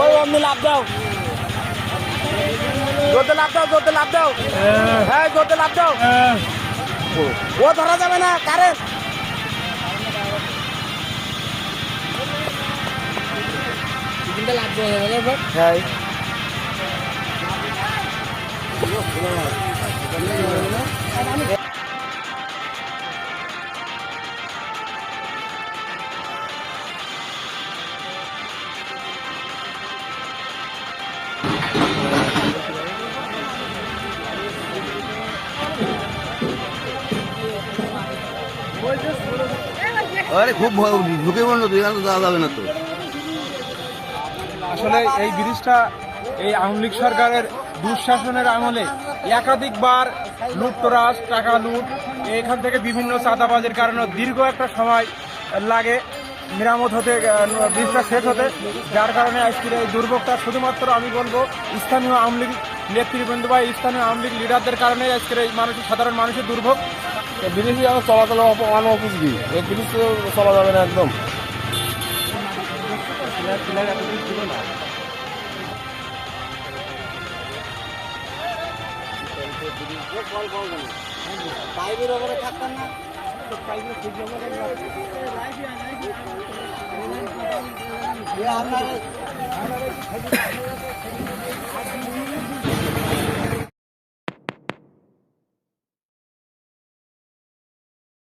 ওই অমনি লাভ দাও। জোরতে লাভ দাও জোরতে লাভ দাও। হ্যাঁ। জোরতে লাভ দাও ও ধরা যাবে না কারেন্ট। হ্যাঁ আরে খুব ভয় ঢুকে পড়ল তুই এখানে যাওয়া যাবে না তো। আসলে এই ব্রিজটা এই আওয়ামী লীগ সরকারের দুঃশাসনের আমলে একাধিকবার লুটতরাজ টাকা লুট এখান থেকে বিভিন্ন চাঁদাবাজের কারণে দীর্ঘ একটা সময় লাগে মেরামত হতে ব্রিজটা শেষ হতে। যার কারণে আজকের এই দুর্ভোগটা শুধুমাত্র আমি বলব স্থানীয় আওয়ামী লীগ নেতৃবৃন্দ বা স্থানীয় আওয়ামী লীগ লিডারদের কারণে আজকের এই মানুষের, সাধারণ মানুষের দুর্ভোগ। ব্রিজে চলাচল অনুপযোগী এই ব্রিজ চলা যাবে না একদম। পিলার পিলার এতদিন ছিল না। পাইপের ওপরে